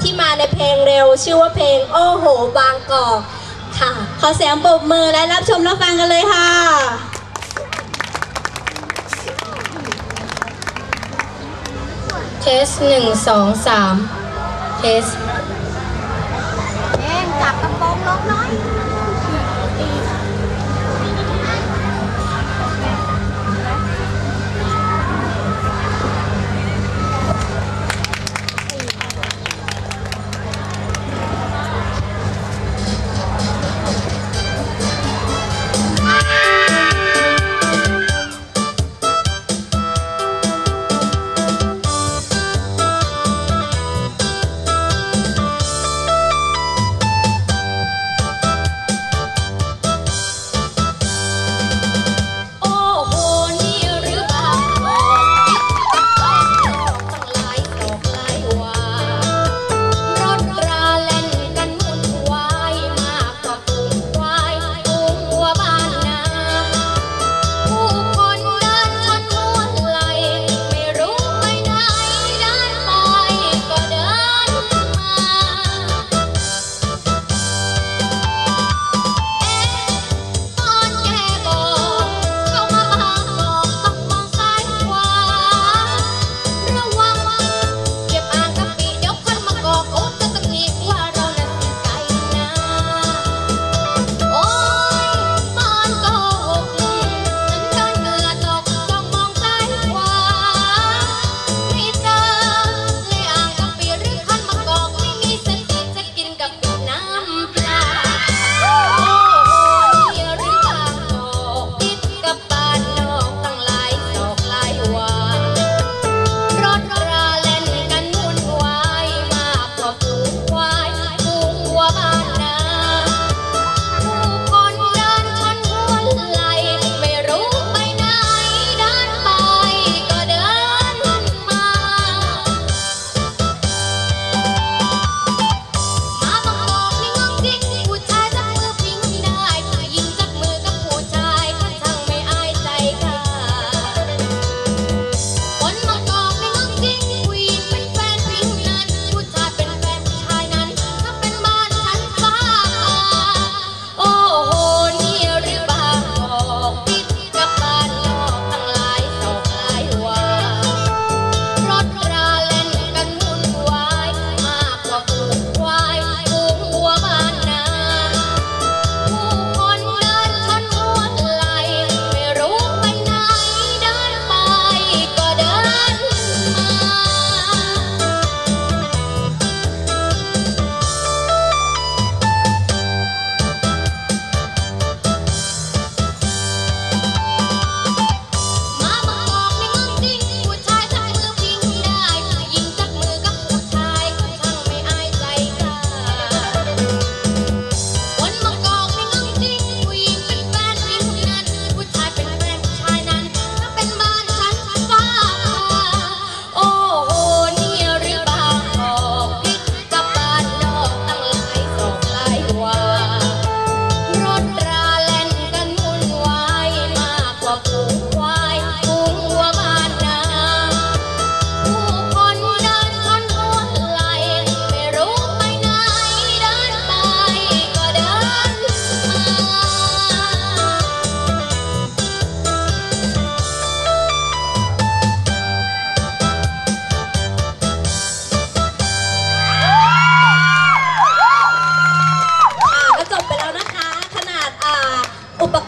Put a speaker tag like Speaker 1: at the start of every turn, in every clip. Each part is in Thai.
Speaker 1: ที่มาในเพลงเร็ว ชื่อว่าเพลงโอ้โห บางกอกค่ะ
Speaker 2: ขอเสียงปรบมือและรับชมรับฟังกันเลยค่ะ
Speaker 1: เทสหนึ่งสองสามเทส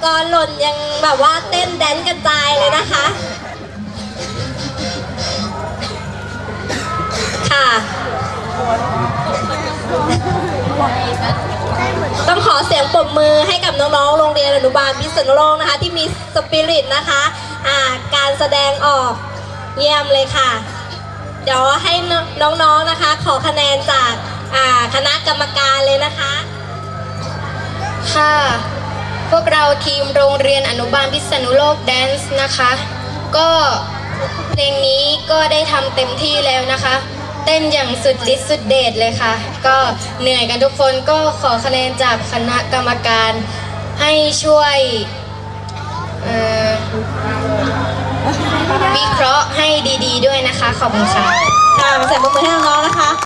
Speaker 3: กร
Speaker 2: ณ์หล่นยังแบบว่าเต้นแดนกระจายเลยนะคะ ค่ะ ต้องขอเสียงปรบมือให้กับน้องๆ โรงเรียนอนุบาลพิษณุโลกนะคะ ที่มีสปิริตนะคะอ่าการแสดงออกเยี่ยมเลยค่ะ เดี๋ยวให้น้องๆนนะคะ ขอคะแนนจากอ่าคณะกรรมการเลยนะคะ
Speaker 1: ค่ะ พวกเราทีมโรงเรียนอนุบาลพิษณุโลกแดนซ์นะคะ ก็เพลงนี้ก็ได้ทำเต็มที่แล้วนะคะ เต้นอย่างสุดฤทธิ์สุดเดชเลยค่ะ ก็เหนื่อยกันทุกคนก็ขอคะแนนจากคณะกรรมการให้ช่วยวิเคราะห์ให้ดีๆด้วยนะคะ ขอบคุณค่ะ
Speaker 2: ค่ะมาใส่มือให้น้องๆนะคะ